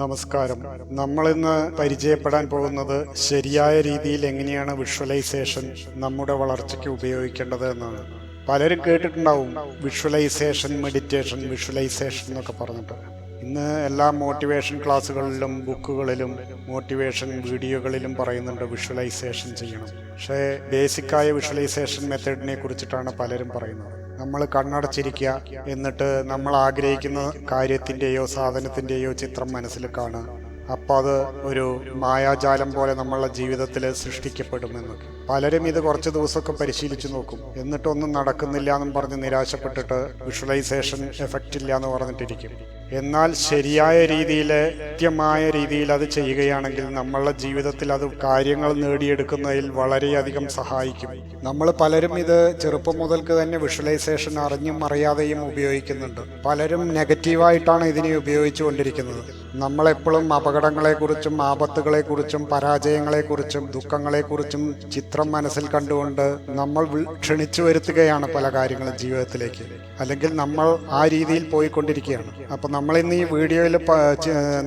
നമസ്കാരം. നമ്മൾ ഇന്ന് പരിചയപ്പെടാൻ പോകുന്നത് ശരിയായ രീതിയിൽ എങ്ങനെയാണ് വിഷ്വലൈസേഷൻ നമ്മുടെ വളർച്ചയ്ക്ക് ഉപയോഗിക്കേണ്ടത് എന്നാണ്. പലരും കേട്ടിട്ടുണ്ടാവും വിഷ്വലൈസേഷൻ മെഡിറ്റേഷൻ വിഷ്വലൈസേഷൻ എന്നൊക്കെ പറഞ്ഞിട്ട്. ഇന്ന് എല്ലാ മോട്ടിവേഷൻ ക്ലാസ്സുകളിലും ബുക്കുകളിലും മോട്ടിവേഷൻ വീഡിയോകളിലും പറയുന്നുണ്ട് വിഷ്വലൈസേഷൻ ചെയ്യണം. പക്ഷേ ബേസിക്കായ വിഷ്വലൈസേഷൻ മെത്തേഡിനെ കുറിച്ചിട്ടാണ് പലരും പറയുന്നത്. നമ്മൾ കണ്ണടച്ചിരിക്കുക എന്നിട്ട് നമ്മൾ ആഗ്രഹിക്കുന്ന കാര്യത്തിന്റെയോ സാധനത്തിന്റെയോ ചിത്രം മനസ്സിൽ കാണുക. അപ്പോൾ അത് ഒരു മായാജാലം പോലെ നമ്മളുടെ ജീവിതത്തിൽ സൃഷ്ടിക്കപ്പെടുമെന്നൊക്കെ പലരും ഇത് കുറച്ച് ദിവസമൊക്കെ പരിശീലിച്ചു നോക്കും. എന്നിട്ടൊന്നും നടക്കുന്നില്ല എന്നും പറഞ്ഞ് നിരാശപ്പെട്ടിട്ട് വിഷ്വലൈസേഷൻ എഫക്റ്റ് ഇല്ല എന്ന് പറഞ്ഞിട്ടിരിക്കും. എന്നാൽ ശരിയായ രീതിയിൽ കൃത്യമായ രീതിയിൽ അത് ചെയ്യുകയാണെങ്കിൽ നമ്മളുടെ ജീവിതത്തിൽ അത് കാര്യങ്ങൾ നേടിയെടുക്കുന്നതിൽ വളരെയധികം സഹായിക്കും. നമ്മൾ പലരും ഇത് ചെറുപ്പം മുതൽക്ക് തന്നെ വിഷ്വലൈസേഷൻ അറിഞ്ഞും അറിയാതെയും ഉപയോഗിക്കുന്നുണ്ട്. പലരും നെഗറ്റീവായിട്ടാണ് ഇതിനെ ഉപയോഗിച്ചുകൊണ്ടിരിക്കുന്നത്. നമ്മളെപ്പോഴും അപകടങ്ങളെക്കുറിച്ചും ആപത്തുകളെക്കുറിച്ചും പരാജയങ്ങളെക്കുറിച്ചും ദുഃഖങ്ങളെക്കുറിച്ചും ചിത്രം മനസ്സിൽ കണ്ടുകൊണ്ട് നമ്മൾ ക്ഷണിച്ചു വരുത്തുകയാണ് പല കാര്യങ്ങളും ജീവിതത്തിലേക്ക്. അല്ലെങ്കിൽ നമ്മൾ ആ രീതിയിൽ പോയിക്കൊണ്ടിരിക്കുകയാണ്. അപ്പം നമ്മൾ ഇന്ന് ഈ വീഡിയോയിൽ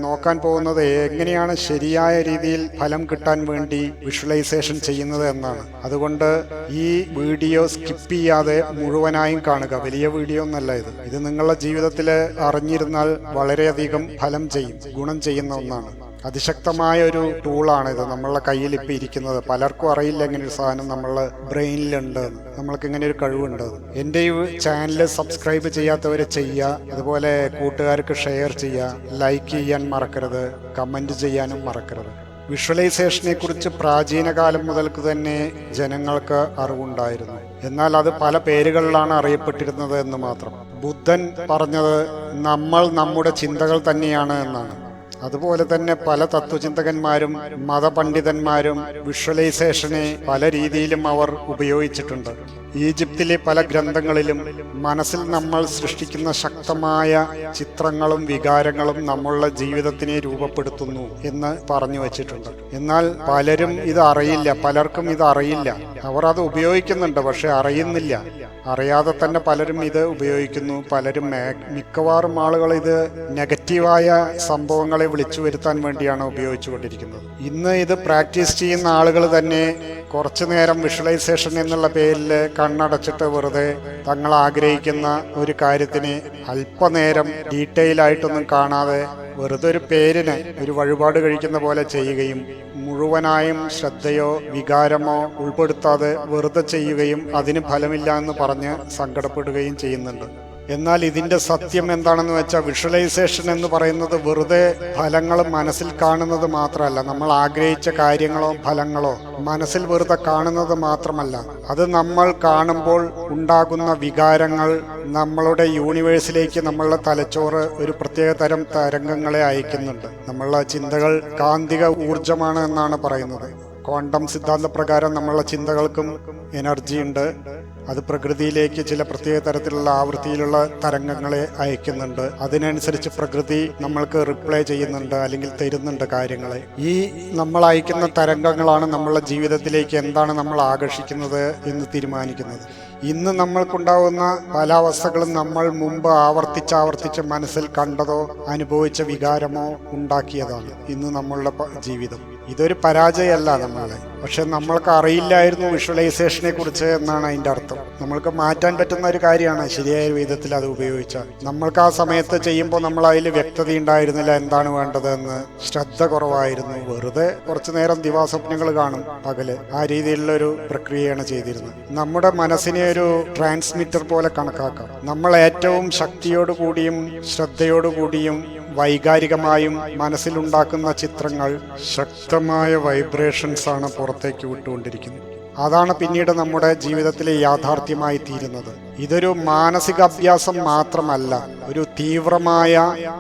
നോക്കാൻ പോകുന്നത് എങ്ങനെയാണ് ശരിയായ രീതിയിൽ ഫലം കിട്ടാൻ വേണ്ടി വിഷ്വലൈസേഷൻ ചെയ്യുന്നത് എന്നാണ്. അതുകൊണ്ട് ഈ വീഡിയോ സ്കിപ്പ് ചെയ്യാതെ മുഴുവനായും കാണുക. വലിയ വീഡിയോ ഒന്നല്ല ഇത്. ഇത് നിങ്ങളുടെ ജീവിതത്തിൽ അറിഞ്ഞിരുന്നാൽ വളരെയധികം ഫലം ചെയ്യും. ഗുണം ചെയ്യുന്ന ഒന്നാണ്. അതിശക്തമായ ഒരു ടൂളാണ് ഇത്. നമ്മളുടെ കയ്യിൽ ഇപ്പം ഇരിക്കുന്നത്. പലർക്കും അറിയില്ല ഇങ്ങനെ ഒരു സാധനം നമ്മളെ ബ്രെയിനിലുണ്ട്. നമ്മൾക്ക് ഇങ്ങനെ ഒരു കഴിവുണ്ട്. എന്റെ ഈ ചാനൽ സബ്സ്ക്രൈബ് ചെയ്യാത്തവരെ ചെയ്യുക. അതുപോലെ കൂട്ടുകാർക്ക് ഷെയർ ചെയ്യുക. ലൈക്ക് ചെയ്യാൻ മറക്കരുത്. കമന്റ് ചെയ്യാനും മറക്കരുത്. വിഷ്വലൈസേഷനെ കുറിച്ച് പ്രാചീന കാലം മുതൽക്ക് തന്നെ ജനങ്ങൾക്ക് അറിവുണ്ടായിരുന്നു. എന്നാൽ അത് പല പേരുകളിലാണ് അറിയപ്പെട്ടിരുന്നത് എന്ന് മാത്രം. ബുദ്ധൻ പറഞ്ഞത് നമ്മൾ നമ്മുടെ ചിന്തകൾ തന്നെയാണ് എന്നാണ്. അതുപോലെ തന്നെ പല തത്വചിന്തകന്മാരും മതപണ്ഡിതന്മാരും വിഷ്വലൈസേഷനെ പല രീതിയിലും അവർ ഉപയോഗിച്ചിട്ടുണ്ട്. ഈജിപ്തിലെ പല ഗ്രന്ഥങ്ങളിലും മനസ്സിൽ നമ്മൾ സൃഷ്ടിക്കുന്ന ശക്തമായ ചിത്രങ്ങളും വികാരങ്ങളും നമ്മളുടെ ജീവിതത്തിനെ രൂപപ്പെടുത്തുന്നു എന്ന് പറഞ്ഞു വച്ചിട്ടുണ്ട്. എന്നാൽ പലരും ഇത് അറിയില്ല പലർക്കും ഇത് അറിയില്ല. അവർ അത് ഉപയോഗിക്കുന്നുണ്ട് പക്ഷെ അറിയുന്നില്ല. അറിയാതെ തന്നെ പലരും ഇത് ഉപയോഗിക്കുന്നു. പലരും മിക്കവാറും ആളുകൾ ഇത് നെഗറ്റീവായ സംഭവങ്ങളെ വിളിച്ചു വരുത്താൻ വേണ്ടിയാണ് ഉപയോഗിച്ചുകൊണ്ടിരിക്കുന്നത് ഇന്ന് ഇത് പ്രാക്ടീസ് ചെയ്യുന്ന ആളുകൾ തന്നെ കുറച്ചു നേരം വിഷ്വലൈസേഷൻ എന്നുള്ള പേരിൽ കണ്ണടച്ചിട്ട് വെറുതെ തങ്ങൾ ആഗ്രഹിക്കുന്ന ഒരു കാര്യത്തിന് അല്പനേരം ഡീറ്റെയിൽ ആയിട്ടൊന്നും കാണാതെ വെറുതെ ഒരു പേരിന് ഒരു വഴിപാട് കഴിക്കുന്ന പോലെ ചെയ്യുകയും മുഴുവനായും ശ്രദ്ധയോ വികാരമോ ഉൾപ്പെടുത്താതെ വെറുതെ ചെയ്യുകയും അതിന് ഫലമില്ല എന്ന് പറഞ്ഞ് സങ്കടപ്പെടുകയും ചെയ്യുന്നുണ്ട്. എന്നാൽ ഇതിന്റെ സത്യം എന്താണെന്ന് വെച്ചാൽ വിഷ്വലൈസേഷൻ എന്ന് പറയുന്നത് വെറുതെ ഫലങ്ങൾ മനസ്സിൽ കാണുന്നത് മാത്രമല്ല. നമ്മൾ ആഗ്രഹിച്ച കാര്യങ്ങളോ ഫലങ്ങളോ മനസ്സിൽ വെറുതെ കാണുന്നത് മാത്രമല്ല. അത് നമ്മൾ കാണുമ്പോൾ ഉണ്ടാകുന്ന വികാരങ്ങൾ നമ്മളുടെ യൂണിവേഴ്സിലേക്ക് നമ്മളുടെ തലച്ചോറ് ഒരു പ്രത്യേക തരം തരംഗങ്ങളെ അയക്കുന്നുണ്ട്. നമ്മളുടെ ചിന്തകൾ കാന്തിക ഊർജമാണ് എന്നാണ് പറയുന്നത്. ക്വാണ്ടം സിദ്ധാന്ത പ്രകാരം നമ്മളുടെ ചിന്തകൾക്കും എനർജി ഉണ്ട് അത് പ്രകൃതിയിലേക്ക് ചില പ്രത്യേക തരത്തിലുള്ള ആവൃത്തിയിലുള്ള തരംഗങ്ങളെ അയക്കുന്നുണ്ട്. അതിനനുസരിച്ച് പ്രകൃതി നമ്മൾക്ക് റിപ്ലൈ ചെയ്യുന്നുണ്ട് അല്ലെങ്കിൽ തരുന്നുണ്ട് കാര്യങ്ങളെ. ഈ നമ്മൾ അയക്കുന്ന തരംഗങ്ങളാണ് നമ്മളുടെ ജീവിതത്തിലേക്ക് എന്താണ് നമ്മൾ ആകർഷിക്കുന്നത് എന്ന് തീരുമാനിക്കുന്നത്. ഇന്ന് നമ്മൾക്കുണ്ടാവുന്ന പല അവസ്ഥകളും നമ്മൾ മുമ്പ് ആവർത്തിച്ചാവർത്തിച്ച് മനസ്സിൽ കണ്ടതോ അനുഭവിച്ച വികാരമോ ഉണ്ടാക്കിയതാണ് ഇന്ന് നമ്മളുടെ ജീവിതം. ഇതൊരു പരാജയമല്ല നമ്മളെ. പക്ഷെ നമ്മൾക്ക് അറിയില്ലായിരുന്നു വിഷ്വലൈസേഷനെ കുറിച്ച് എന്നാണ് അതിന്റെ അർത്ഥം. നമ്മൾക്ക് മാറ്റാൻ പറ്റുന്ന ഒരു കാര്യമാണ് ശരിയായ വിധത്തിൽ അത് ഉപയോഗിച്ചാൽ. നമ്മൾക്ക് ആ സമയത്ത് ചെയ്യുമ്പോൾ നമ്മൾ അതിൽ വ്യക്തത ഉണ്ടായിരുന്നില്ല എന്താണ് വേണ്ടതെന്ന്. ശ്രദ്ധ കുറവായിരുന്നു. വെറുതെ കുറച്ചു നേരം ദിവാസ്വപ്നങ്ങൾ കാണും പകൽ. ആ രീതിയിലുള്ളൊരു പ്രക്രിയയാണ് ചെയ്തിരുന്നത്. നമ്മുടെ മനസ്സിനെ ഒരു ട്രാൻസ്മിറ്റർ പോലെ കണക്കാക്കാം. നമ്മൾ ഏറ്റവും ശക്തിയോടുകൂടിയും ശ്രദ്ധയോടുകൂടിയും വൈകാരികമായും മനസ്സിലുണ്ടാക്കുന്ന ചിത്രങ്ങൾ ശക്തമായ വൈബ്രേഷൻസ് ആണ് പുറത്തേക്ക് വിട്ടുകൊണ്ടിരിക്കുന്നത്. അതാണ് പിന്നീട് നമ്മുടെ ജീവിതത്തിലെ യാഥാർത്ഥ്യമായി തീരുന്നത്. ഇതൊരു മാനസിക അഭ്യാസം മാത്രമല്ല ഒരു തീവ്രമായ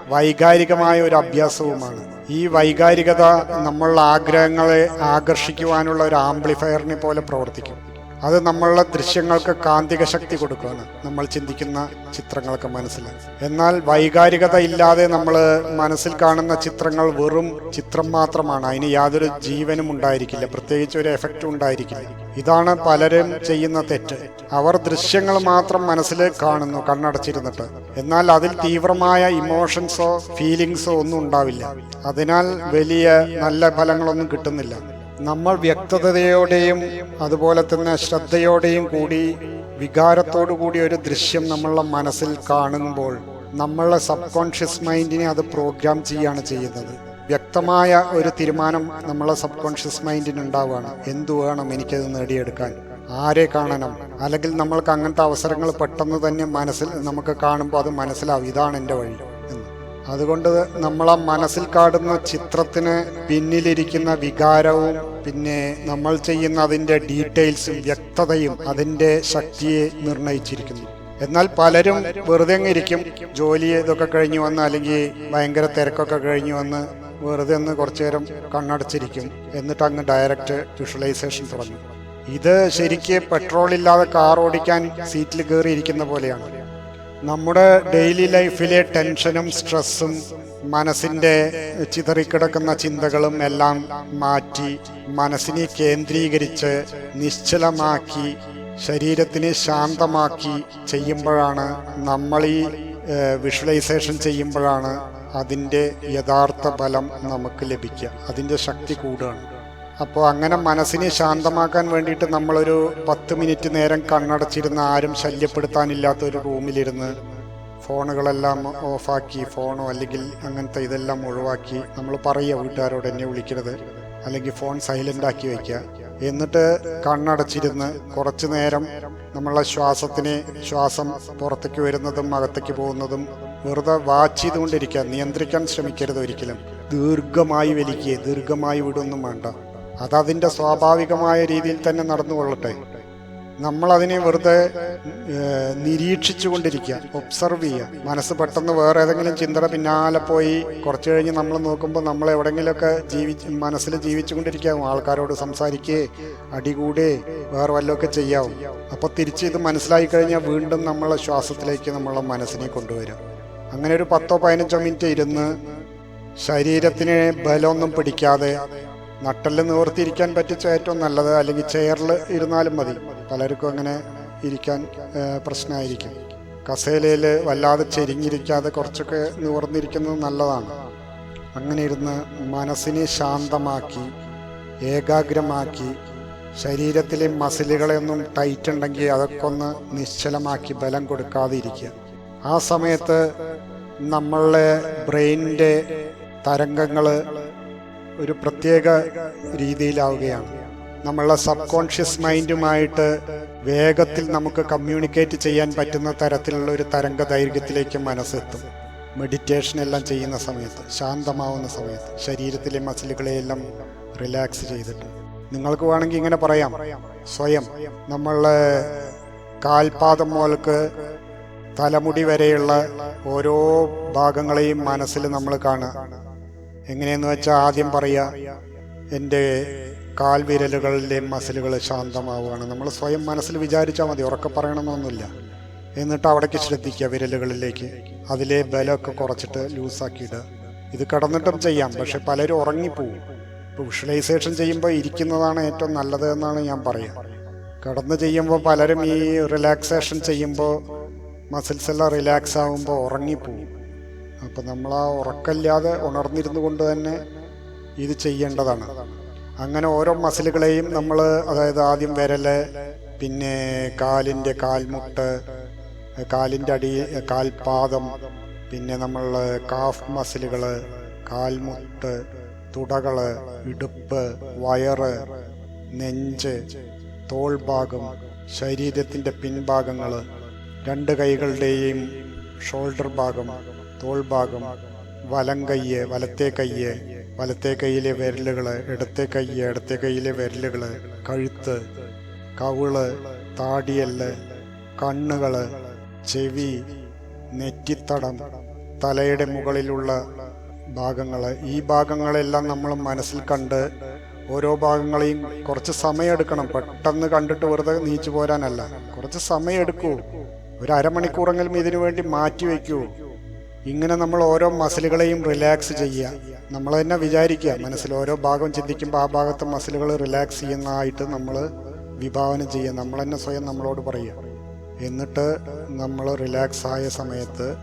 വൈകാരികമായ ഒരു അഭ്യാസവുമാണ്. ഈ വൈകാരികത നമ്മളുടെ ആഗ്രഹങ്ങളെ ആകർഷിക്കുവാനുള്ള ഒരു ആംപ്ലിഫയറിനെ പോലെ പ്രവർത്തിക്കും. അത് നമ്മളുടെ ദൃശ്യങ്ങൾക്ക് കാന്തിക ശക്തി കൊടുക്കുകയാണ് നമ്മൾ ചിന്തിക്കുന്ന ചിത്രങ്ങൾക്ക് മനസ്സിൽ. എന്നാൽ വൈകാരികത ഇല്ലാതെ നമ്മൾ മനസ്സിൽ കാണുന്ന ചിത്രങ്ങൾ വെറും ചിത്രം മാത്രമാണ്. അതിന് യാതൊരു ജീവനും ഉണ്ടായിരിക്കില്ല. പ്രത്യേകിച്ച് ഒരു എഫക്റ്റും ഉണ്ടായിരിക്കില്ല. ഇതാണ് പലരും ചെയ്യുന്ന തെറ്റ്. അവർ ദൃശ്യങ്ങൾ മാത്രം മനസ്സിൽ കാണുന്നു കണ്ണടച്ചിരുന്നിട്ട്. എന്നാൽ അതിൽ തീവ്രമായ ഇമോഷൻസോ ഫീലിങ്സോ ഒന്നും ഉണ്ടാവില്ല. അതിനാൽ വലിയ നല്ല ഫലങ്ങളൊന്നും കിട്ടുന്നില്ല. നമ്മൾ വ്യക്തതയോടെയും അതുപോലെ തന്നെ ശ്രദ്ധയോടെയും കൂടി വികാരത്തോടു കൂടി ഒരു ദൃശ്യം നമ്മളുടെ മനസ്സിൽ കാണുമ്പോൾ നമ്മളുടെ സബ് കോൺഷ്യസ് മൈൻഡിനെ അത് പ്രോഗ്രാം ചെയ്യാണ് ചെയ്യുന്നത്. വ്യക്തമായ ഒരു തീരുമാനം നമ്മളെ സബ് കോൺഷ്യസ് മൈൻഡിന് ഉണ്ടാവുകയാണ്. എന്തു വേണം എനിക്കത് നേടിയെടുക്കാൻ? ആരെ കാണണം? അല്ലെങ്കിൽ നമ്മൾക്ക് അങ്ങനത്തെ അവസരങ്ങൾ പെട്ടെന്ന് തന്നെ മനസ്സിൽ നമുക്ക് കാണുമ്പോൾ അത് മനസ്സിലാവും. ഇതാണ് എന്റെ വഴി. അതുകൊണ്ട് നമ്മളെ മനസ്സിൽ കാടുന്ന ചിത്രത്തിന് പിന്നിലിരിക്കുന്ന വികാരവും പിന്നെ നമ്മൾ ചെയ്യുന്ന അതിന്റെ ഡീറ്റെയിൽസും വ്യക്തതയും അതിന്റെ ശക്തിയെ നിർണയിച്ചിരിക്കുന്നു. എന്നാൽ പലരും വെറുതെ ഇരിക്കും. ജോലി ഇതൊക്കെ കഴിഞ്ഞു വന്ന് അല്ലെങ്കിൽ ഭയങ്കര തിരക്കൊക്കെ കഴിഞ്ഞു വന്ന് വെറുതെ ഒന്ന് കുറച്ചു നേരം കണ്ണടച്ചിരിക്കും. എന്നിട്ട് അങ്ങ് ഡയറക്റ്റ് വിഷ്വലൈസേഷൻ തുടങ്ങും. ഇത് ശരിക്ക് പെട്രോൾ ഇല്ലാതെ കാർ ഓടിക്കാൻ സീറ്റിൽ കയറി ഇരിക്കുന്ന പോലെയാണ്. നമ്മുടെ ഡെയിലി ലൈഫിലെ ടെൻഷനും സ്ട്രെസ്സും മനസ്സിന്റെ ചിതറിക്കിടക്കുന്ന ചിന്തകളും എല്ലാം മാറ്റി മനസ്സിനെ കേന്ദ്രീകരിച്ച് നിശ്ചലമാക്കി ശരീരത്തിനെ ശാന്തമാക്കി ചെയ്യുമ്പോഴാണ് നമ്മൾ ഈ വിഷ്വലൈസേഷൻ ചെയ്യുമ്പോഴാണ് അതിന്റെ യഥാർത്ഥ ഫലം നമുക്ക് ലഭിക്കുക. അതിന്റെ ശക്തി കൂടുകയാണ്. അപ്പോൾ അങ്ങനെ മനസ്സിനെ ശാന്തമാക്കാൻ വേണ്ടിയിട്ട് നമ്മളൊരു പത്ത് മിനിറ്റ് നേരം കണ്ണടച്ചിരുന്ന് ആരും ശല്യപ്പെടുത്താനില്ലാത്ത ഒരു റൂമിലിരുന്ന് ഫോണുകളെല്ലാം ഓഫാക്കി ഫോണോ അല്ലെങ്കിൽ അങ്ങനത്തെ ഇതെല്ലാം ഒഴിവാക്കി നമ്മൾ പറയുക വീട്ടുകാരോട് എന്നെ വിളിക്കരുത് അല്ലെങ്കിൽ ഫോൺ സൈലന്റ് ആക്കി വയ്ക്കുക. എന്നിട്ട് കണ്ണടച്ചിരുന്ന് കുറച്ചു നേരം നമ്മളെ ശ്വാസത്തിനെ ശ്വാസം പുറത്തേക്ക് വരുന്നതും അകത്തേക്ക് പോകുന്നതും വെറുതെ വാച്ച് ചെയ്തുകൊണ്ടിരിക്കുക. നിയന്ത്രിക്കാൻ ശ്രമിക്കരുത് ഒരിക്കലും. ദീർഘമായി വലിക്കുക. ദീർഘമായി വിടൊന്നും വേണ്ട. അതതിന്റെ സ്വാഭാവികമായ രീതിയിൽ തന്നെ നടന്നുകൊള്ളട്ടെ. നമ്മളതിനെ വെറുതെ നിരീക്ഷിച്ചു കൊണ്ടിരിക്കുക ഒബ്സർവ് ചെയ്യുക. മനസ്സ് പെട്ടെന്ന് വേറെ ഏതെങ്കിലും ചിന്തയുടെ പിന്നാലെ പോയി കുറച്ച് കഴിഞ്ഞ് നമ്മൾ നോക്കുമ്പോൾ നമ്മൾ എവിടെയെങ്കിലുമൊക്കെ ജീവിച്ച് മനസ്സിൽ ജീവിച്ചു കൊണ്ടിരിക്കാവും ആൾക്കാരോട് സംസാരിക്കേ അടികൂടേ വേറെ വല്ലതൊക്കെ ചെയ്യാവും. അപ്പോൾ തിരിച്ച് ഇത് മനസ്സിലായി കഴിഞ്ഞാൽ വീണ്ടും നമ്മളെ ശ്വാസത്തിലേക്ക് നമ്മളെ മനസ്സിനെ കൊണ്ടുവരും. അങ്ങനെ ഒരു പത്തോ പതിനഞ്ചോ മിനിറ്റ് ഇരുന്ന് ശരീരത്തിന് ബലമൊന്നും പിടിക്കാതെ നട്ടൽ നിവർത്തിയിരിക്കാൻ പറ്റിച്ച ഏറ്റവും നല്ലത് അല്ലെങ്കിൽ ചെയറിൽ ഇരുന്നാലും മതി. പലർക്കും അങ്ങനെ ഇരിക്കാൻ പ്രശ്നമായിരിക്കും. കസേലയിൽ വല്ലാതെ ചെരിഞ്ഞിരിക്കാതെ കുറച്ചൊക്കെ നിവർന്നിരിക്കുന്നത് നല്ലതാണ്. അങ്ങനെ ഇരുന്ന് മനസ്സിനെ ശാന്തമാക്കി ഏകാഗ്രമാക്കി ശരീരത്തിലെ മസിലുകളെയൊന്നും ടൈറ്റ് ഉണ്ടെങ്കിൽ അതൊക്കെ ഒന്ന് നിശ്ചലമാക്കി ബലം കൊടുക്കാതെ ഇരിക്കുക ആ സമയത്ത് നമ്മളുടെ ബ്രെയിനിന്റെ തരംഗങ്ങൾ ഒരു പ്രത്യേക രീതിയിലാവുകയാണ്. നമ്മളുടെ സബ് കോൺഷ്യസ് മൈൻഡുമായിട്ട് വേഗത്തിൽ നമുക്ക് കമ്മ്യൂണിക്കേറ്റ് ചെയ്യാൻ പറ്റുന്ന തരത്തിലുള്ള ഒരു തരംഗ ദൈർഘ്യത്തിലേക്ക് മനസ്സെത്തും. മെഡിറ്റേഷൻ എല്ലാം ചെയ്യുന്ന സമയത്ത് ശാന്തമാവുന്ന സമയത്ത് ശരീരത്തിലെ മസിലുകളെയെല്ലാം റിലാക്സ് ചെയ്തിട്ട്. നിങ്ങൾക്ക് വേണമെങ്കിൽ ഇങ്ങനെ പറയാം. സ്വയം നമ്മളെ കാൽപാദം മുതൽക്ക് തലമുടി വരെയുള്ള ഓരോ ഭാഗങ്ങളെയും മനസ്സിൽ നമ്മൾ കാണുക. എങ്ങനെയെന്ന് വെച്ചാൽ ആദ്യം പറയുക എന്റെ കാൽവിരലുകളിലെ മസിലുകൾ ശാന്തമാവുകയാണ്. നമ്മൾ സ്വയം മനസ്സിൽ വിചാരിച്ചാൽ മതി ഉറക്കെ പറയണമെന്നൊന്നുമില്ല. എന്നിട്ട് അവിടേക്ക് ശ്രദ്ധിക്കുക വിരലുകളിലേക്ക്. അതിലെ ബലമൊക്കെ കുറച്ചിട്ട് ലൂസാക്കിയിട്ട് ഇത് കടന്നിട്ടും ചെയ്യാം പക്ഷെ പലരും ഉറങ്ങിപ്പോവും. ഇപ്പോൾ വിഷ്വലൈസേഷൻ ചെയ്യുമ്പോൾ ഇരിക്കുന്നതാണ് ഏറ്റവും നല്ലത് എന്നാണ് ഞാൻ പറയുക കടന്ന് ചെയ്യുമ്പോൾ പലരും ഈ റിലാക്സേഷൻ ചെയ്യുമ്പോൾ മസിൽസ് എല്ലാം റിലാക്സ് ആകുമ്പോൾ ഉറങ്ങിപ്പോവും. അപ്പം നമ്മൾ ആ ഉറക്കമില്ലാതെ ഉണർന്നിരുന്നു കൊണ്ട് തന്നെ ഇത് ചെയ്യേണ്ടതാണ്. അങ്ങനെ ഓരോ മസിലുകളെയും നമ്മൾ അതായത് ആദ്യം വിരൽ പിന്നെ കാലിന്റെ കാൽമുട്ട് കാലിന്റെ അടി കാൽപാദം പിന്നെ നമ്മൾ കാഫ് മസിലുകൾ കാൽമുട്ട് തുടകൾ ഇടുപ്പ് വയറ് നെഞ്ച് തോൾഭാഗം ശരീരത്തിന്റെ പിൻഭാഗങ്ങൾ രണ്ട് കൈകളുടെയും ഷോൾഡർ ഭാഗം തോൾഭാഗം വലം കയ്യ് വലത്തെ കയ്യ് വലത്തെ കൈയിലെ വിരലുകൾ ഇടത്തെ കയ്യ് ഇടത്തെ കൈയിലെ വിരലുകൾ കഴുത്ത് കവിൾ താടിയല്ല് കണ്ണുകൾ ചെവി നെറ്റിത്തടം തലയുടെ മുകളിലുള്ള ഭാഗങ്ങൾ ഈ ഭാഗങ്ങളെല്ലാം നമ്മൾ മനസ്സിൽ കണ്ട് ഓരോ ഭാഗങ്ങളെയും കുറച്ച് സമയമെടുക്കണം പെട്ടെന്ന് കണ്ടിട്ട് വെറുതെ നീച്ചു പോരാനല്ല. കുറച്ച് സമയമെടുക്കൂ ഒരു അരമണിക്കൂറെങ്കിലും ഇതിനു വേണ്ടി മാറ്റി വയ്ക്കൂ. ഇങ്ങനെ നമ്മൾ ഓരോ മസിലുകളെയും റിലാക്സ് ചെയ്യുക. നമ്മൾ തന്നെ വിചാരിക്കുക മനസ്സിൽ ഓരോ ഭാഗം ചിന്തിക്കുമ്പോൾ ആ ഭാഗത്തെ മസിലുകൾ റിലാക്സ് ചെയ്യുന്നതായിട്ട് നമ്മൾ വിഭാവനം ചെയ്യുക. നമ്മൾ തന്നെ സ്വയം നമ്മളോട് പറയുക. എന്നിട്ട് നമ്മൾ റിലാക്സ് ആയ സമയത്ത്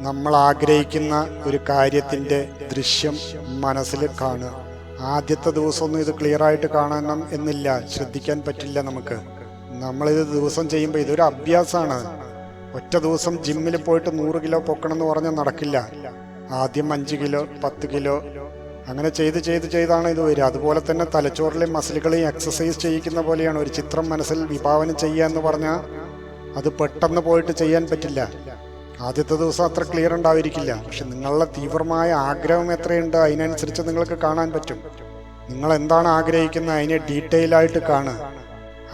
നമ്മൾ ആഗ്രഹിക്കുന്ന ഒരു കാര്യത്തിന്റെ ദൃശ്യം മനസ്സിൽ കാണുക. ആദ്യത്തെ ദിവസമൊന്നും ഇത് ക്ലിയർ ആയിട്ട് കാണണം എന്നില്ല. ശ്രദ്ധിക്കാൻ പറ്റില്ല നമുക്ക്. നമ്മളിത് ദിവസം ചെയ്യുമ്പോൾ ഇതൊരു അഭ്യാസമാണ്. ഒറ്റ ദിവസം ജിമ്മിൽ പോയിട്ട് നൂറ് കിലോ പൊക്കണമെന്ന് പറഞ്ഞാൽ നടക്കില്ല. ആദ്യം അഞ്ച് കിലോ പത്ത് കിലോ അങ്ങനെ ചെയ്ത് ചെയ്ത് ചെയ്താണ് ഇത് വരിക. അതുപോലെ തന്നെ തലച്ചോറിലെയും മസിലുകളെയും എക്സസൈസ് ചെയ്യിക്കുന്ന പോലെയാണ്. ഒരു ചിത്രം മനസ്സിൽ വിഭാവനം ചെയ്യുക എന്ന് പറഞ്ഞാൽ അത് പെട്ടെന്ന് പോയിട്ട് ചെയ്യാൻ പറ്റില്ല. ആദ്യത്തെ ദിവസം അത്ര ക്ലിയർ ഉണ്ടാവിരിക്കില്ല പക്ഷെ നിങ്ങളുടെ തീവ്രമായ ആഗ്രഹം എത്രയുണ്ട് അതിനനുസരിച്ച് നിങ്ങൾക്ക് കാണാൻ പറ്റും. നിങ്ങൾ എന്താണ് ആഗ്രഹിക്കുന്നത്? അതിനെ ഡീറ്റെയിൽ ആയിട്ട് കാണുക.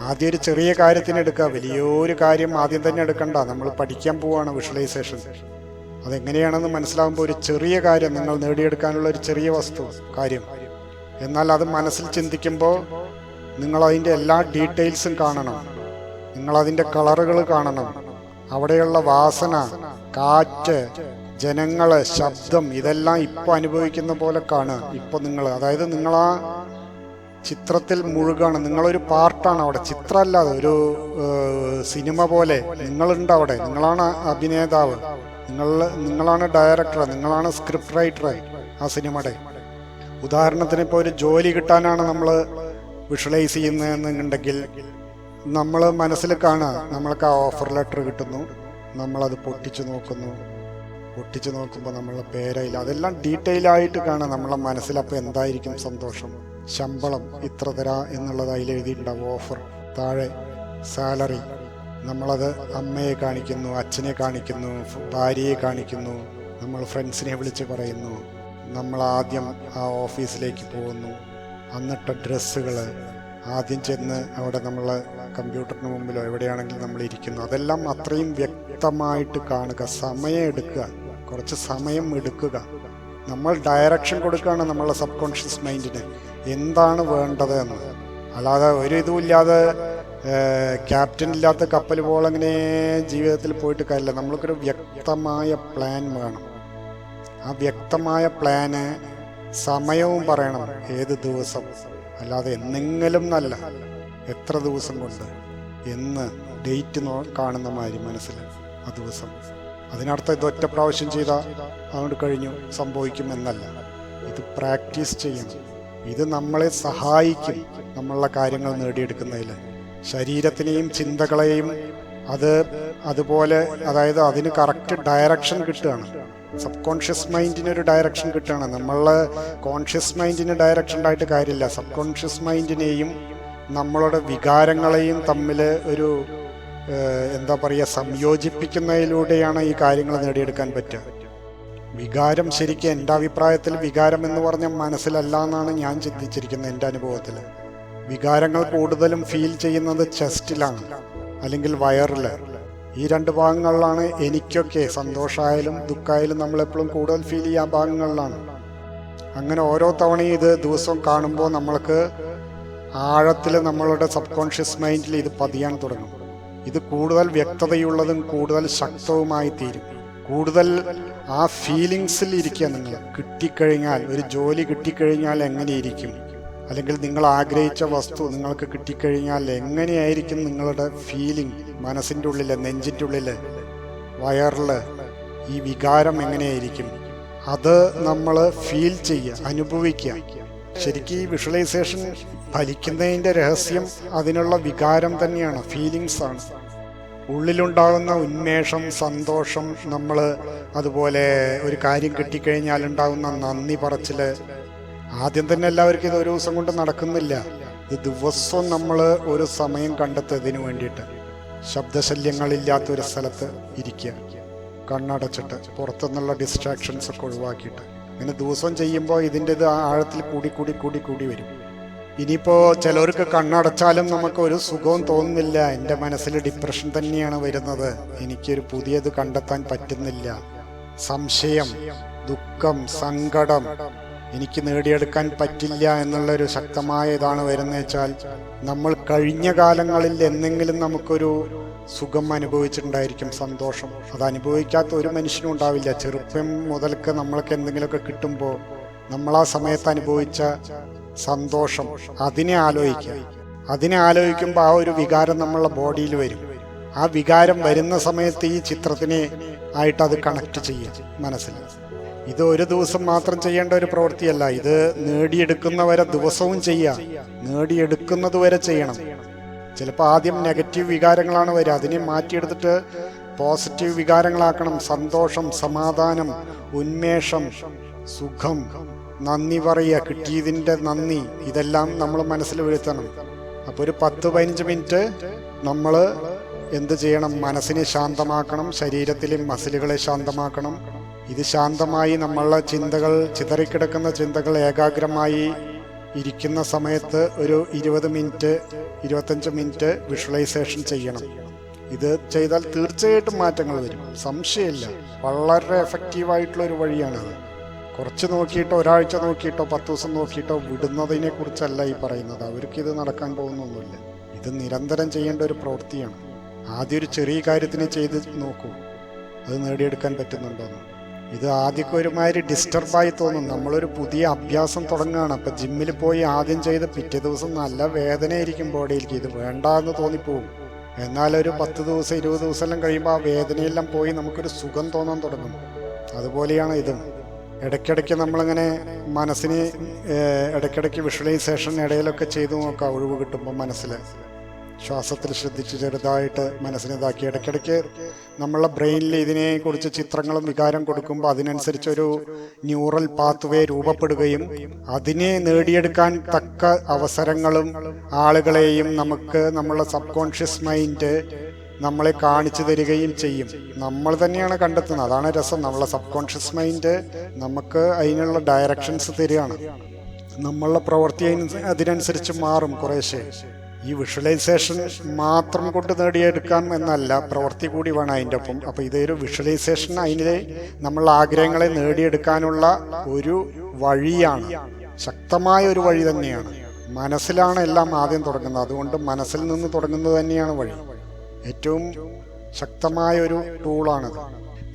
ആദ്യം ഒരു ചെറിയ കാര്യത്തിന് എടുക്കുക. വലിയൊരു കാര്യം ആദ്യം തന്നെ എടുക്കണ്ട. നമ്മൾ പഠിക്കാൻ പോവാണ് വിഷ്വലൈസേഷൻ അതെങ്ങനെയാണെന്ന് മനസ്സിലാകുമ്പോൾ ഒരു ചെറിയ കാര്യം നിങ്ങൾ നേടിയെടുക്കാനുള്ള ഒരു ചെറിയ വസ്തു കാര്യം. എന്നാൽ അത് മനസ്സിൽ ചിന്തിക്കുമ്പോൾ നിങ്ങൾ അതിന്റെ എല്ലാ ഡീറ്റെയിൽസും കാണണം. നിങ്ങൾ അതിന്റെ കളറുകൾ കാണണം. അവിടെയുള്ള വാസന കാറ്റ് ജനങ്ങൾ ശബ്ദം ഇതെല്ലാം ഇപ്പൊ അനുഭവിക്കുന്ന പോലെ കാണുക. ഇപ്പൊ നിങ്ങൾ അതായത് നിങ്ങൾ ആ ചിത്രത്തിൽ മുഴുകാണ്. നിങ്ങളൊരു പാർട്ടാണ് അവിടെ. ചിത്രമല്ലാതെ ഒരു സിനിമ പോലെ നിങ്ങളുണ്ട് അവിടെ. നിങ്ങളാണ് അഭിനേതാവ്. നിങ്ങൾ നിങ്ങളാണ് ഡയറക്ടർ നിങ്ങളാണ് സ്ക്രിപ്റ്റ് റൈറ്റർ ആ സിനിമയുടെ. ഉദാഹരണത്തിന് ഇപ്പോൾ ഒരു ജോലി കിട്ടാനാണ് നമ്മൾ വിഷ്വലൈസ് ചെയ്യുന്നതെന്നുണ്ടെങ്കിൽ നമ്മൾ മനസ്സിൽ കാണുക നമ്മൾക്ക് ആ ഓഫർ ലെറ്റർ കിട്ടുന്നു നമ്മളത് പൊട്ടിച്ചു നോക്കുന്നു പൊട്ടിച്ചു നോക്കുമ്പോൾ നമ്മളെ പേരയില്ല. അതെല്ലാം ഡീറ്റെയിൽ ആയിട്ട് കാണാം നമ്മളെ മനസ്സിലപ്പോൾ എന്തായിരിക്കും സന്തോഷം? ശമ്പളം ഇത്ര തരാ എന്നുള്ളത് അതിൽ എഴുതിയിട്ടുണ്ടാവും ഓഫർ. താഴെ സാലറി. നമ്മളത് അമ്മയെ കാണിക്കുന്നു അച്ഛനെ കാണിക്കുന്നു ഭാര്യയെ കാണിക്കുന്നു നമ്മൾ ഫ്രണ്ട്സിനെ വിളിച്ച് പറയുന്നു. നമ്മൾ ആദ്യം ആ ഓഫീസിലേക്ക് പോകുന്നു. അന്നിട്ട ഡ്രസ്സുകൾ ആദ്യം ചെന്ന് അവിടെ നമ്മൾ കമ്പ്യൂട്ടറിന് മുമ്പിലോ എവിടെയാണെങ്കിലും നമ്മൾ ഇരിക്കുന്നു. അതെല്ലാം അത്രയും വ്യക്തമായിട്ട് കാണുക സമയം എടുക്കുക കുറച്ച് സമയം എടുക്കുക. നമ്മൾ ഡയറക്ഷൻ കൊടുക്കുകയാണ് നമ്മളെ സബ് കോൺഷ്യസ് മൈൻഡിന് എന്താണ് വേണ്ടത് എന്ന് അല്ലാതെ ഒരു ഇതുമില്ലാതെ ക്യാപ്റ്റൻ ഇല്ലാത്ത കപ്പൽ പോലെ അങ്ങനെ ജീവിതത്തിൽ പോയിട്ട് കാര്യമില്ല. നമ്മൾക്കൊരു വ്യക്തമായ പ്ലാൻ വേണം. ആ വ്യക്തമായ പ്ലാന് സമയവും പറയണം. ഏത് ദിവസം? അല്ലാതെ എന്നെങ്കിലും നല്ല. എത്ര ദിവസം കൊണ്ട്? എന്ന് ഡേറ്റ് കാണുന്ന മാതിരി മനസ്സിൽ ആ ദിവസം. അതിനർത്ഥം ഇത് ഒറ്റ പ്രാവശ്യം ചെയ്താൽ അതുകൊണ്ട് കഴിഞ്ഞു സംഭവിക്കും എന്നല്ല ഇത് പ്രാക്ടീസ് ചെയ്യണം. ഇത് നമ്മളെ സഹായിക്കും നമ്മളുടെ കാര്യങ്ങൾ നേടിയെടുക്കുന്നതിൽ. ശരീരത്തിനെയും ചിന്തകളെയും അത് അതുപോലെ അതായത് അതിന് കറക്റ്റ് ഡയറക്ഷൻ കിട്ടുകയാണ്. സബ് കോൺഷ്യസ് മൈൻഡിന് ഒരു ഡയറക്ഷൻ കിട്ടുകയാണ്. നമ്മളെ കോൺഷ്യസ് മൈൻഡിന് ഡയറക്ഷൻ ഉണ്ടായിട്ട് കാര്യമില്ല. സബ് കോൺഷ്യസ് മൈൻഡിനെയും നമ്മളുടെ വികാരങ്ങളെയും തമ്മിൽ ഒരു എന്താ പറയുക സംയോജിപ്പിക്കുന്നതിലൂടെയാണ് ഈ കാര്യങ്ങൾ നേടിയെടുക്കാൻ പറ്റുക. വികാരം ശരിക്കും എന്റെ അഭിപ്രായത്തിൽ വികാരം എന്ന് പറഞ്ഞാൽ മനസ്സിലല്ല എന്നാണ് ഞാൻ ചിന്തിച്ചിരിക്കുന്നത് എന്റെ അനുഭവത്തിൽ. വികാരങ്ങൾ കൂടുതലും ഫീൽ ചെയ്യുന്നത് ചെസ്റ്റിലാണ് അല്ലെങ്കിൽ വയറിൽ. ഈ രണ്ട് ഭാഗങ്ങളിലാണ് എനിക്കൊക്കെ സന്തോഷമായാലും ദുഃഖമായാലും നമ്മളെപ്പോഴും കൂടുതൽ ഫീൽ ചെയ്യാൻ ഭാഗങ്ങളിലാണ്. അങ്ങനെ ഓരോ തവണയും ഇത് ദിവസവും കാണുമ്പോൾ നമ്മൾക്ക് ആഴത്തിൽ നമ്മളുടെ സബ് കോൺഷ്യസ് മൈൻഡിൽ ഇത് പതിയാൻ തുടങ്ങും. ഇത് കൂടുതൽ വ്യക്തതയുള്ളതും കൂടുതൽ ശക്തവുമായി തീരും. കൂടുതൽ ആ ഫീലിങ്സിൽ ഇരിക്കുക നിങ്ങൾ. കിട്ടിക്കഴിഞ്ഞാൽ ഒരു ജോലി കിട്ടിക്കഴിഞ്ഞാൽ എങ്ങനെയിരിക്കും? അല്ലെങ്കിൽ നിങ്ങൾ ആഗ്രഹിച്ച വസ്തു നിങ്ങൾക്ക് കിട്ടിക്കഴിഞ്ഞാൽ എങ്ങനെയായിരിക്കും നിങ്ങളുടെ ഫീലിംഗ് മനസ്സിന്റെ ഉള്ളിൽ നെഞ്ചിന്റെ ഉള്ളിൽ വയറിൽ ഈ വികാരം എങ്ങനെയായിരിക്കും? അത് നമ്മൾ ഫീൽ ചെയ്യുക അനുഭവിക്കുക. ശരിക്കും ഈ വിഷ്വലൈസേഷൻ ഫലിക്കുന്നതിന്റെ രഹസ്യം അതിനുള്ള വികാരം തന്നെയാണ് ഫീലിങ്സ് ആണ്. ഉള്ളിലുണ്ടാകുന്ന ഉന്മേഷം സന്തോഷം നമ്മൾ അതുപോലെ ഒരു കാര്യം കിട്ടിക്കഴിഞ്ഞാൽ ഉണ്ടാകുന്ന നന്ദി പറച്ചിൽ ആദ്യം തന്നെ എല്ലാവർക്കും ഇത് ഒരു ദിവസം കൊണ്ട് നടക്കുന്നില്ല. ഇത് ദിവസവും നമ്മൾ ഒരു സമയം കണ്ടെത്തതിന് വേണ്ടിയിട്ട് ശബ്ദശല്യങ്ങളില്ലാത്ത ഒരു സ്ഥലത്ത് ഇരിക്കുക കണ്ണടച്ചിട്ട് പുറത്തുനിന്നുള്ള ഡിസ്ട്രാക്ഷൻസ് ഒക്കെ ഒഴിവാക്കിയിട്ട്. ഇങ്ങനെ ദിവസം ചെയ്യുമ്പോൾ ഇതിന്റെ ഇത് ആഴത്തിൽ കൂടി കൂടി കൂടി കൂടി വരും. ഇനിയിപ്പോൾ ചിലർക്ക് കണ്ണടച്ചാലും നമുക്ക് ഒരു സുഖവും തോന്നുന്നില്ല. എന്റെ മനസ്സിൽ ഡിപ്രഷൻ തന്നെയാണ് വരുന്നത്. എനിക്കൊരു പുതിയത് കണ്ടെത്താൻ പറ്റുന്നില്ല. സംശയം ദുഃഖം സങ്കടം എനിക്ക് നേടിയെടുക്കാൻ പറ്റില്ല എന്നുള്ളൊരു ശക്തമായ ഇതാണ് വരുന്നത് വെച്ചാൽ നമ്മൾ കഴിഞ്ഞ കാലങ്ങളിൽ എന്തെങ്കിലും നമുക്കൊരു സുഖം അനുഭവിച്ചിട്ടുണ്ടായിരിക്കും സന്തോഷം. അത് അനുഭവിക്കാത്ത ഒരു മനുഷ്യനും ഉണ്ടാവില്ല. ചെറുപ്പം മുതൽക്ക് നമ്മൾക്ക് എന്തെങ്കിലുമൊക്കെ കിട്ടുമ്പോൾ നമ്മൾ ആ സമയത്ത് അനുഭവിച്ച സന്തോഷം. അതിനെ ആലോചിക്കുക. അതിനെ ആലോചിക്കുമ്പോൾ ആ ഒരു വികാരം നമ്മളെ ബോഡിയിൽ വരും. ആ വികാരം വരുന്ന സമയത്ത് ഈ ചിത്രത്തിനെ ആയിട്ട് അത് കണക്ട് ചെയ്യുക മനസ്സിൽ. ഇത് ഒരു ദിവസം മാത്രം ചെയ്യേണ്ട ഒരു പ്രവൃത്തിയല്ല. ഇത് നേടിയെടുക്കുന്നവരെ ദിവസവും ചെയ്യുക. നേടിയെടുക്കുന്നത് വരെ ചെയ്യണം. ചിലപ്പോൾ ആദ്യം നെഗറ്റീവ് വികാരങ്ങളാണ് വരിക. അതിനെ മാറ്റിയെടുത്തിട്ട് പോസിറ്റീവ് വികാരങ്ങളാക്കണം. സന്തോഷം സമാധാനം ഉന്മേഷം സുഖം നന്ദി പറയുക കിട്ടിയതിന്റെ നന്ദി. ഇതെല്ലാം നമ്മൾ മനസ്സിൽ വീഴ്ത്തണം അപ്പോൾ ഒരു പത്ത് പതിനഞ്ച് മിനിറ്റ് നമ്മൾ എന്ത് ചെയ്യണം? മനസ്സിനെ ശാന്തമാക്കണം ശരീരത്തിലെ മസിലുകളെ ശാന്തമാക്കണം. ഇത് ശാന്തമായി നമ്മളുടെ ചിന്തകൾ ചിതറിക്കിടക്കുന്ന ചിന്തകൾ ഏകാഗ്രമായി ഇരിക്കുന്ന സമയത്ത് ഒരു ഇരുപത് മിനിറ്റ് ഇരുപത്തഞ്ച് മിനിറ്റ് വിഷ്വലൈസേഷൻ ചെയ്യണം. ഇത് ചെയ്താൽ തീർച്ചയായിട്ടും മാറ്റങ്ങൾ വരും. സംശയമില്ല. വളരെ എഫക്റ്റീവായിട്ടുള്ള ഒരു വഴിയാണിത്. കുറച്ച് നോക്കിയിട്ടോ ഒരാഴ്ച നോക്കിയിട്ടോ പത്ത് ദിവസം നോക്കിയിട്ടോ വിടുന്നതിനെ കുറിച്ചല്ല ഈ പറയുന്നത്. അവർക്ക് ഇത് നടക്കാൻ പോകുന്നൊന്നുമില്ല. ഇത് നിരന്തരം ചെയ്യേണ്ട ഒരു പ്രവൃത്തിയാണ്. ആദ്യം ഒരു ചെറിയ കാര്യത്തിന് ചെയ്ത് നോക്കൂ. അത് നേടിയെടുക്കാൻ പറ്റുന്നുണ്ടോന്ന് ഇത് ആദ്യമൊക്കെ ഒരുമാതിരി ഡിസ്റ്റർബായി തോന്നും. നമ്മളൊരു പുതിയ അഭ്യാസം തുടങ്ങുകയാണ്. അപ്പം ജിമ്മിൽ പോയി ആദ്യം ചെയ്ത് പിറ്റേ ദിവസം നല്ല വേദനയായിരിക്കും ബോഡിയിലേക്ക്. ഇത് വേണ്ട എന്ന് തോന്നിപ്പോവും. എന്നാൽ ഒരു പത്ത് ദിവസം ഇരുപത് ദിവസം എല്ലാം കഴിയുമ്പോൾ ആ വേദനയെല്ലാം പോയി നമുക്കൊരു സുഖം തോന്നാൻ തുടങ്ങും. അതുപോലെയാണ് ഇതും. ഇടയ്ക്കിടയ്ക്ക് നമ്മളിങ്ങനെ മനസ്സിന് ഇടയ്ക്കിടയ്ക്ക് വിഷ്വലൈസേഷൻ ഇടയിലൊക്കെ ചെയ്തു നോക്കാം ഒഴിവ് കിട്ടുമ്പോൾ മനസ്സിൽ. ശ്വാസത്തിൽ ശ്രദ്ധിച്ച് ചെറുതായിട്ട് മനസ്സിനെ ഇതാക്കി. ഇടയ്ക്കിടയ്ക്ക് നമ്മളെ ബ്രെയിനിൽ ഇതിനെക്കുറിച്ച് ചിത്രങ്ങളും വികാരം കൊടുക്കുമ്പോൾ അതിനനുസരിച്ചൊരു ന്യൂറൽ പാത്വേ രൂപപ്പെടുകയും അതിനെ നേടിയെടുക്കാൻ തക്ക അവസരങ്ങളും ആളുകളെയും നമുക്ക് നമ്മളെ സബ് കോൺഷ്യസ് മൈൻഡ് നമ്മളെ കാണിച്ചു തരികയും ചെയ്യും. നമ്മൾ തന്നെയാണ് കണ്ടെത്തുന്നത്. അതാണ് രസം. നമ്മളെ സബ് കോൺഷ്യസ് മൈൻഡ് നമുക്ക് അതിനുള്ള ഡയറക്ഷൻസ് തരികയാണ്. നമ്മളുടെ പ്രവൃത്തി അതിന് അതിനനുസരിച്ച് മാറും കുറേശ്ശെ. ഈ വിഷ്വലൈസേഷൻ മാത്രം കൊണ്ട് നേടിയെടുക്കാം എന്നല്ല പ്രവൃത്തി കൂടി വേണം അതിന്റെ ഒപ്പം. അപ്പോൾ ഇതൊരു വിഷ്വലൈസേഷൻ അതിനെ നമ്മളുടെ ആഗ്രഹങ്ങളെ നേടിയെടുക്കാനുള്ള ഒരു വഴിയാണ്. ശക്തമായ ഒരു വഴി തന്നെയാണ്. മനസ്സിലാണ് എല്ലാം ആദ്യം തുടങ്ങുന്നത്. അതുകൊണ്ട് മനസ്സിൽ നിന്ന് തുടങ്ങുന്നത് തന്നെയാണ് വഴി. ഏറ്റവും ശക്തമായ ഒരു ടൂളാണത്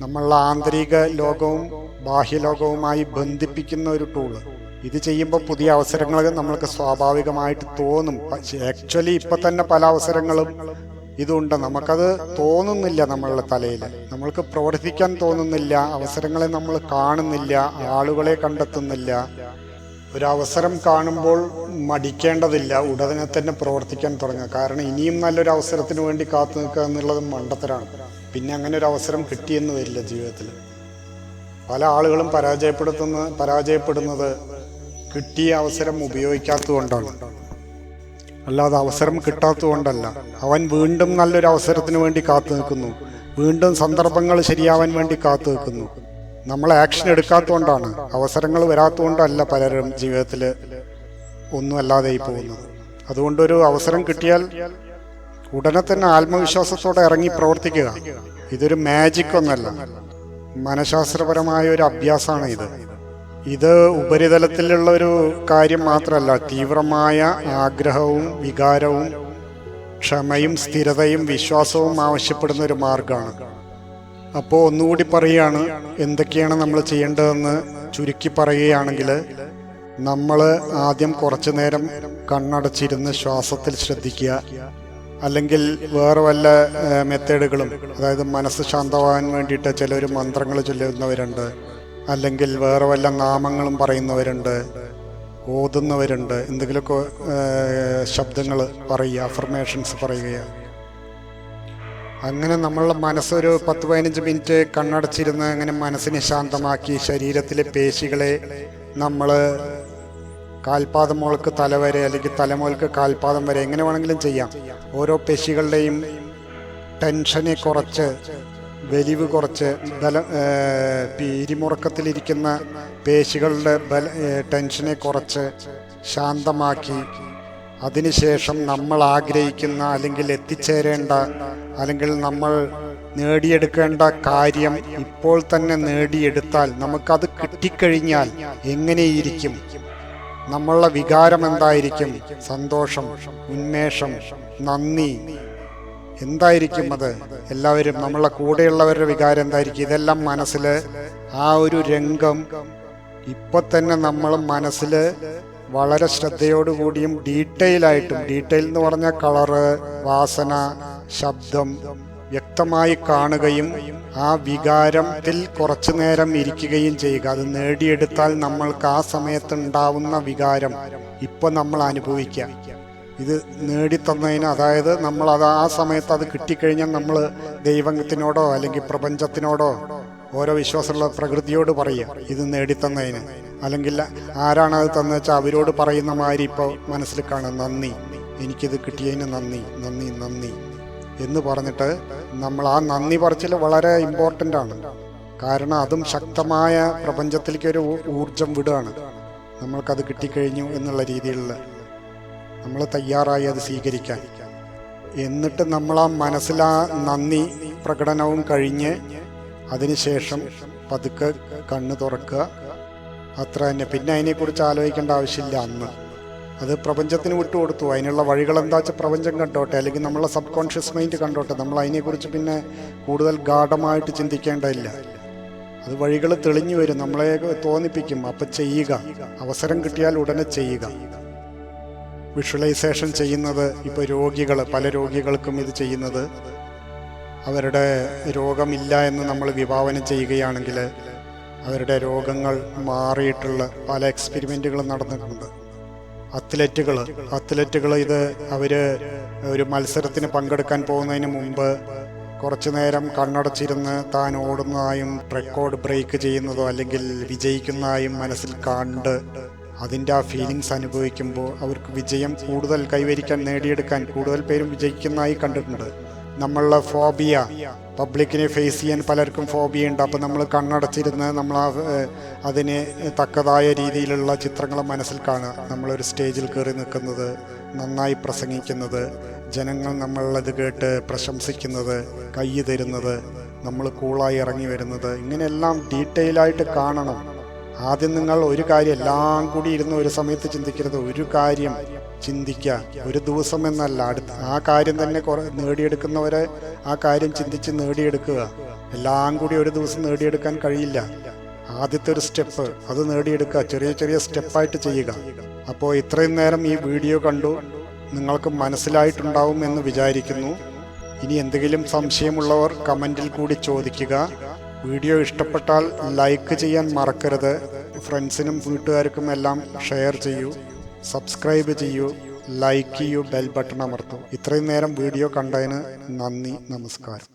നമ്മളുടെ ആന്തരിക ലോകവും ബാഹ്യലോകവുമായി ബന്ധിപ്പിക്കുന്ന ഒരു ടൂൾ ഇത് ചെയ്യുമ്പോൾ പുതിയ അവസരങ്ങൾ നമ്മൾക്ക് സ്വാഭാവികമായിട്ട് തോന്നും. ആക്ച്വലി ഇപ്പം തന്നെ പല അവസരങ്ങളും ഇതുണ്ട്. നമുക്കത് തോന്നുന്നില്ല നമ്മളുടെ തലയിൽ. നമ്മൾക്ക് പ്രവർത്തിക്കാൻ തോന്നുന്നില്ല. അവസരങ്ങളെ നമ്മൾ കാണുന്നില്ല. ആളുകളെ കണ്ടെത്തുന്നില്ല. ഒരു അവസരം കാണുമ്പോൾ മടിക്കേണ്ടതില്ല. ഉടനെ തന്നെ പ്രവർത്തിക്കാൻ തുടങ്ങുക. കാരണം ഇനിയും നല്ലൊരു അവസരത്തിന് വേണ്ടി കാത്തു നിൽക്കുക എന്നുള്ളത് മണ്ടത്തരാണ്. പിന്നെ അങ്ങനെ ഒരു അവസരം കിട്ടിയെന്ന് വരില്ല ജീവിതത്തിൽ. പല ആളുകളും പരാജയപ്പെടുത്തുന്ന പരാജയപ്പെടുന്നത് കിട്ടിയ അവസരം ഉപയോഗിക്കാത്തതുകൊണ്ടാണ്. അല്ലാതെ അവസരം കിട്ടാത്തതുകൊണ്ടല്ല. അവൻ വീണ്ടും നല്ലൊരു അവസരത്തിന് വേണ്ടി കാത്തു നിൽക്കുന്നു. വീണ്ടും സന്ദർഭങ്ങൾ ശരിയാവാൻ വേണ്ടി കാത്തു നിൽക്കുന്നു. നമ്മൾ ആക്ഷൻ എടുക്കാത്തതുകൊണ്ടാണ്. അവസരങ്ങൾ വരാത്തതുകൊണ്ടല്ല പലരും ജീവിതത്തിൽ ഒന്നും അല്ലാതെയായി പോകുന്നത്. അതുകൊണ്ടൊരു അവസരം കിട്ടിയാൽ ഉടനെ തന്നെ ആത്മവിശ്വാസത്തോടെ ഇറങ്ങി പ്രവർത്തിക്കുക. ഇതൊരു മാജിക് ഒന്നല്ല. മനഃശാസ്ത്രപരമായ ഒരു അഭ്യാസമാണ് ഇത്. ഇത് ഉപരിതലത്തിലുള്ള ഒരു കാര്യം മാത്രമല്ല. തീവ്രമായ ആഗ്രഹവും വികാരവും ക്ഷമയും സ്ഥിരതയും വിശ്വാസവും ആവശ്യപ്പെടുന്ന ഒരു മാർഗമാണ്. അപ്പോൾ ഒന്നുകൂടി പറയുകയാണ് എന്തൊക്കെയാണ് നമ്മൾ ചെയ്യേണ്ടതെന്ന് ചുരുക്കി പറയുകയാണെങ്കിൽ നമ്മൾ ആദ്യം കുറച്ചു നേരം കണ്ണടച്ചിരുന്ന് ശ്വാസത്തിൽ ശ്രദ്ധിക്കുക. അല്ലെങ്കിൽ വേറെ വല്ല മെത്തേഡുകളും അതായത് മനസ്സ് ശാന്തമാകാൻ വേണ്ടിയിട്ട് ചിലർ മന്ത്രങ്ങൾ ചൊല്ലുന്നവരുണ്ട്. അല്ലെങ്കിൽ വേറെ വല്ല നാമങ്ങളും പറയുന്നവരുണ്ട് ഓതുന്നവരുണ്ട് എന്തെങ്കിലുമൊക്കെ ശബ്ദങ്ങൾ പറയുക അഫർമേഷൻസ് പറയുക. അങ്ങനെ നമ്മളുടെ മനസ്സൊരു പത്ത് പതിനഞ്ച് മിനിറ്റ് കണ്ണടച്ചിരുന്ന് അങ്ങനെ മനസ്സിനെ ശാന്തമാക്കി ശരീരത്തിലെ പേശികളെ നമ്മൾ കാൽപാദം മുളക്ക് തല വരെ അല്ലെങ്കിൽ തലമുളക്ക് കാൽപാദം വരെ എങ്ങനെ വേണമെങ്കിലും ചെയ്യാം. ഓരോ പേശികളുടെയും ടെൻഷനെ കുറച്ച് വലിവ് കുറച്ച് ബല പിരിമുറക്കത്തിലിരിക്കുന്ന പേശികളുടെ ബല ടെൻഷനെ കുറച്ച് ശാന്തമാക്കി അതിനുശേഷം നമ്മൾ ആഗ്രഹിക്കുന്ന അല്ലെങ്കിൽ എത്തിച്ചേരേണ്ട അല്ലെങ്കിൽ നമ്മൾ നേടിയെടുക്കേണ്ട കാര്യം ഇപ്പോൾ തന്നെ നേടിയെടുത്താൽ നമുക്കത് കിട്ടിക്കഴിഞ്ഞാൽ എങ്ങനെയിരിക്കും? നമ്മളുടെ വികാരം എന്തായിരിക്കും? സന്തോഷം ഉന്മേഷം നന്ദി എന്തായിരിക്കും അത്? എല്ലാവരും നമ്മളെ കൂടെയുള്ളവരുടെ വികാരം എന്തായിരിക്കും? ഇതെല്ലാം മനസ്സിൽ ആ ഒരു രംഗം ഇപ്പൊ തന്നെ നമ്മൾ മനസ്സിൽ വളരെ ശ്രദ്ധയോടുകൂടിയും ഡീറ്റെയിൽ ആയിട്ടും ഡീറ്റെയിൽ എന്ന് പറഞ്ഞ കളറ് വാസന ശബ്ദം വ്യക്തമായി കാണുകയും ആ വികാരത്തിൽ കുറച്ചു നേരം ഇരിക്കുകയും ചെയ്യുക. അത് നേടിയെടുത്താൽ നമ്മൾക്ക് ആ സമയത്ത് ഉണ്ടാവുന്ന വികാരം ഇപ്പൊ നമ്മൾ അനുഭവിക്കുക. ഇത് നേടിത്തന്നതിന് അതായത് നമ്മൾ അത് ആ സമയത്ത് അത് കിട്ടിക്കഴിഞ്ഞാൽ നമ്മൾ ദൈവത്തിനോടോ അല്ലെങ്കിൽ പ്രപഞ്ചത്തിനോടോ ഓരോ വിശ്വാസമുള്ള പ്രകൃതിയോട് പറയുക. ഇത് നേടിത്തന്നതിന് അല്ലെങ്കിൽ ആരാണ് അത് തന്നു വെച്ചാൽ അവരോട് പറയുന്ന മാതിരി ഇപ്പോൾ മനസ്സിൽ കാണും നന്ദി. എനിക്കിത് കിട്ടിയതിന് നന്ദി. നന്ദി നന്ദി എന്ന് പറഞ്ഞിട്ട് നമ്മൾ ആ നന്ദി പറച്ചിൽ വളരെ ഇമ്പോർട്ടന്റ് ആണ്. കാരണം അതും ശക്തമായ പ്രപഞ്ചത്തിലേക്ക് ഒരു ഊർജം വിടുകയാണ്. നമ്മൾക്കത് കിട്ടിക്കഴിഞ്ഞു എന്നുള്ള രീതിയിലുള്ള നമ്മൾ തയ്യാറായി അത് സ്വീകരിക്കാൻ. എന്നിട്ട് നമ്മൾ ആ മനസ്സിലാ നന്ദി പ്രകടനവും കഴിഞ്ഞ് അതിനുശേഷം പതുക്കെ കണ്ണ് തുറക്കുക. അത്ര തന്നെ. പിന്നെ അതിനെക്കുറിച്ച് ആലോചിക്കേണ്ട ആവശ്യമില്ല അന്ന്. അത് പ്രപഞ്ചത്തിന് വിട്ടുകൊടുത്തു. അതിനുള്ള വഴികൾ എന്താ വെച്ചാൽ പ്രപഞ്ചം കണ്ടോട്ടെ. അല്ലെങ്കിൽ നമ്മളെ സബ് കോൺഷ്യസ് മൈൻഡ് കണ്ടോട്ടെ. നമ്മൾ അതിനെക്കുറിച്ച് പിന്നെ കൂടുതൽ ഗാഠമായിട്ട് ചിന്തിക്കേണ്ടതില്ല. അത് വഴികൾ തെളിഞ്ഞു വരും. നമ്മളെ തോന്നിപ്പിക്കും. അപ്പം ചെയ്യുക. അവസരം കിട്ടിയാൽ ഉടനെ ചെയ്യുക. വിഷ്വലൈസേഷൻ ചെയ്യുന്നത് ഇപ്പോൾ രോഗികൾ പല രോഗികൾക്കും ഇത് ചെയ്യുന്നത്. അവരുടെ രോഗമില്ല എന്ന് നമ്മൾ വിഭാവനം ചെയ്യുകയാണെങ്കിൽ അവരുടെ രോഗങ്ങൾ മാറിയിട്ടുള്ള പല എക്സ്പെരിമെന്റുകളും നടന്നിട്ടുണ്ട്. അത്ലറ്റുകൾ അത്ലറ്റുകൾ ഇത് അവർ ഒരു മത്സരത്തിന് പങ്കെടുക്കാൻ പോകുന്നതിന് മുമ്പ് കുറച്ചു നേരം കണ്ണടച്ചിരുന്ന് താൻ ഓടുന്നതായും റെക്കോർഡ് ബ്രേക്ക് ചെയ്യുന്നതോ അല്ലെങ്കിൽ വിജയിക്കുന്നതായും മനസ്സിൽ കണ്ട് അതിന്റെ ആ ഫീലിങ്സ് അനുഭവിക്കുമ്പോൾ അവർക്ക് വിജയം കൂടുതൽ കൈവരിക്കാൻ നേടിയെടുക്കാൻ കൂടുതൽ പേരും വിജയിക്കുന്നതായി കണ്ടിട്ടുണ്ട്. നമ്മളുടെ ഫോബിയ. പബ്ലിക്കിനെ ഫേസ് ചെയ്യാൻ പലർക്കും ഫോബിയ ഉണ്ട് അപ്പോൾ നമ്മൾ കണ്ണടച്ചിരുന്ന് നമ്മൾ അതിന് തക്കതായ രീതിയിലുള്ള ചിത്രങ്ങൾ മനസ്സിൽ കാണുക. നമ്മളൊരു സ്റ്റേജിൽ കയറി നിൽക്കുന്നത് നന്നായി പ്രസംഗിക്കുന്നത് ജനങ്ങൾ നമ്മളത് കേട്ട് പ്രശംസിക്കുന്നത് കൈ തരുന്നത് നമ്മൾ കൂളായി ഇറങ്ങി വരുന്നത് ഇങ്ങനെയെല്ലാം ഡീറ്റെയിലായിട്ട് കാണണം. ആദ്യം നിങ്ങൾ ഒരു കാര്യം എല്ലാം കൂടി ഇരുന്ന് ഒരു സമയത്ത് ചിന്തിക്കരുത്. ഒരു കാര്യം ചിന്തിക്കുക ഒരു ദിവസം എന്നല്ല അടുത്ത ആ കാര്യം തന്നെ കുറെ നേടിയെടുക്കുന്നവരെ ആ കാര്യം ചിന്തിച്ച് നേടിയെടുക്കുക. എല്ലാം കൂടി ഒരു ദിവസം നേടിയെടുക്കാൻ കഴിയില്ല. ആദ്യത്തെ ഒരു സ്റ്റെപ്പ് അത് നേടിയെടുക്കുക. ചെറിയ ചെറിയ സ്റ്റെപ്പായിട്ട് ചെയ്യുക. അപ്പോൾ ഇത്രയും നേരം ഈ വീഡിയോ കണ്ടു. നിങ്ങൾക്ക് മനസ്സിലായിട്ടുണ്ടാവും എന്ന് വിചാരിക്കുന്നു. ഇനി എന്തെങ്കിലും സംശയമുള്ളവർ കമന്റിൽ കൂടി ചോദിക്കുക. വീഡിയോ ഇഷ്ടപ്പെട്ടാൽ ലൈക്ക് ചെയ്യാൻ മറക്കരുത്. ഫ്രണ്ട്സിനും വീട്ടുകാർക്കും എല്ലാം ഷെയർ ചെയ്യൂ. സബ്സ്ക്രൈബ് ചെയ്യൂ ലൈക്ക് ചെയ്യൂ ബെൽ ബട്ടൺ അമർത്തൂ. ഇത്രയും നേരം വീഡിയോ കണ്ടതിന് നന്ദി നമസ്കാരം.